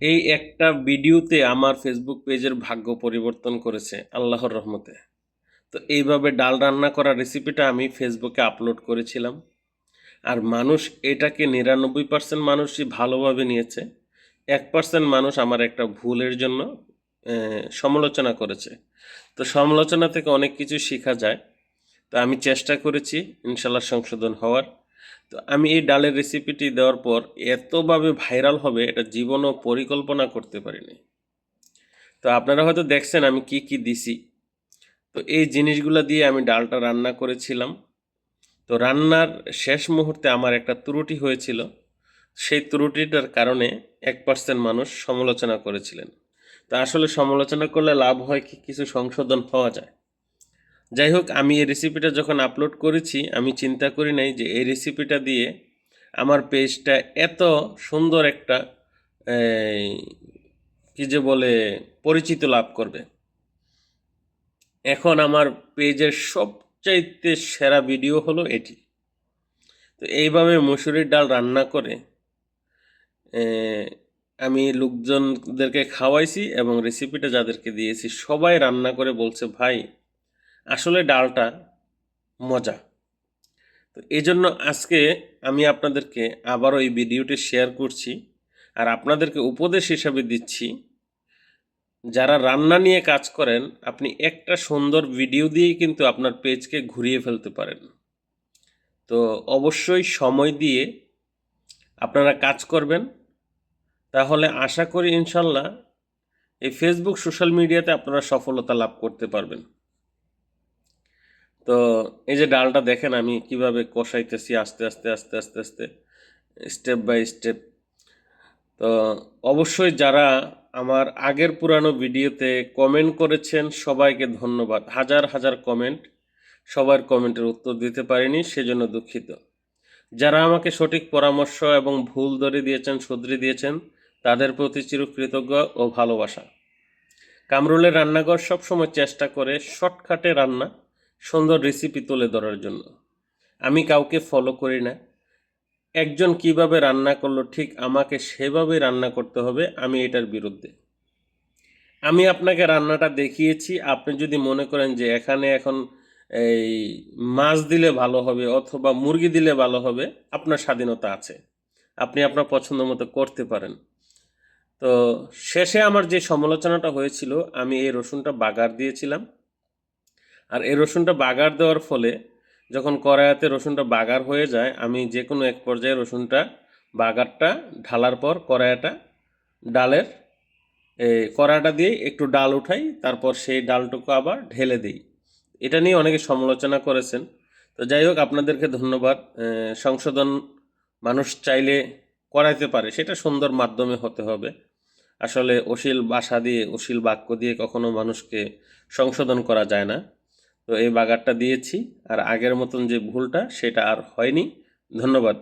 এই একটা ভিডিওতে আমার ফেসবুক পেজের ভাগ্য পরিবর্তন করেছে, আল্লাহর রহমতে। তো এইভাবে ডাল রান্না করার রেসিপিটা আমি ফেসবুকে আপলোড করেছিলাম। আর মানুষ এটাকে নিরানব্বই পার্সেন্ট মানুষই ভালোভাবে নিয়েছে। এক পার্সেন্ট মানুষ আমার একটা ভুলের জন্য সমালোচনা করেছে। তো সমালোচনা থেকে অনেক কিছু শেখা যায়। তো আমি চেষ্টা করেছি ইনশাল্লাহ সংশোধন হওয়ার। তো আমি এই ডালের রেসিপিটি দেওয়ার পর এতভাবে ভাইরাল হবে, এটা জীবনও পরিকল্পনা করতে পারিনি। তো আপনারা হয়তো দেখছেন আমি কি কি দিছি। তো এই জিনিসগুলো দিয়ে আমি ডালটা রান্না করেছিলাম। তো রান্নার শেষ মুহূর্তে আমার একটা ত্রুটি হয়েছিল। সেই ত্রুটিটার কারণে এক পার্সেন্ট মানুষ সমালোচনা করেছিলেন। তা আসলে সমালোচনা করলে লাভ হয় কি? কিছু সংশোধন হওয়া যায়। যাই হোক আমি এই রেসিপিটা যখন আপলোড করেছি, আমি চিন্তা করি নাই যে এই রেসিপিটা দিয়ে আমার পেজটা এত সুন্দর একটা কি যে বলে, পরিচিত লাভ করবে। এখন আমার পেজের সবচাইতে সেরা ভিডিও হলো এটি। তো এইভাবে মুসুরির ডাল রান্না করে আমি লোকজনদেরকে খাওয়াইছি এবং রেসিপিটা যাদেরকে দিয়েছি, সবাই রান্না করে বলছে, ভাই আসলে ডালটা মজা। তো এই জন্য আজকে আমি আপনাদেরকে আবারও এই ভিডিওটি শেয়ার করছি আর আপনাদেরকে উপদেশ হিসাবে দিচ্ছি, যারা রান্না নিয়ে কাজ করেন, আপনি একটা সুন্দর ভিডিও দিয়েই কিন্তু আপনার পেজকে ঘুরিয়ে ফেলতে পারেন। তো অবশ্যই সময় দিয়ে আপনারা কাজ করবেন। তাহলে আশা করি ইনশাল্লাহ এই ফেসবুক সোশ্যাল মিডিয়াতে আপনারা সফলতা লাভ করতে পারবেন। তো এই যে ডালটা দেখেন আমি কীভাবে কষাইতেছি আস্তে আস্তে আস্তে আস্তে আস্তে স্টেপ বাই স্টেপ তো অবশ্যই যারা আমার আগের পুরানো ভিডিওতে কমেন্ট করেছেন, সবাইকে ধন্যবাদ। হাজার হাজার কমেন্ট সবার কমেন্টের উত্তর দিতে পারিনি, সেজন্য দুঃখিত। যারা আমাকে সঠিক পরামর্শ এবং ভুল ধরে দিয়েছেন, শুধরে দিয়েছেন, তাদের প্রতি চিরকৃতজ্ঞ ও ভালোবাসা। কামরুলের রান্নাঘর সবসময় চেষ্টা করে শর্টকাটে রান্না সুন্দর রেসিপি তুলে ধরার জন্য। আমি কাউকে ফলো করি না। একজন কীভাবে রান্না করল, ঠিক আমাকে সেভাবে রান্না করতে হবে আমি এটার বিরুদ্ধে। আমি আপনাকে রান্নাটা দেখিয়েছি, আপনি যদি মনে করেন যে এখানে এখন এই মাছ দিলে ভালো হবে অথবা মুরগি দিলে ভালো হবে, আপনার স্বাধীনতা আছে। আপনি আপনার পছন্দ মতো করতে পারেন। তো শেষে আমার যে সমালোচনাটা হয়েছিল, আমি এই রসুনটা বাগার দিয়েছিলাম। আর এই রসুনটা বাগার দেওয়ার ফলে যখন কড়াইতে রসুনটা বাগার হয়ে যায়, আমি যে কোনো এক পর্যায়ে রসুনটা বাগারটা ঢালার পর কড়াইটা ডালের এই কড়াটা দিয়ে একটু ডাল উঠাই, তারপর সেই ডালটুকু আবার ঢেলে দিই। এটা নিয়ে অনেকে সমালোচনা করেছেন। তো যাই হোক, আপনাদেরকে ধন্যবাদ। সংশোধন মানুষ চাইলে করাইতে পারে, সেটা সুন্দর মাধ্যমে হতে হবে। আসলে অশীল বাসা দিয়ে অশীল বাক্য দিয়ে কখনো মানুষকে সংশোধন করা যায় না। তো এই বাগারটা দিয়েছি আর আগের মতন যে ভুলটা সেটা আর হয়নি। ধন্যবাদ।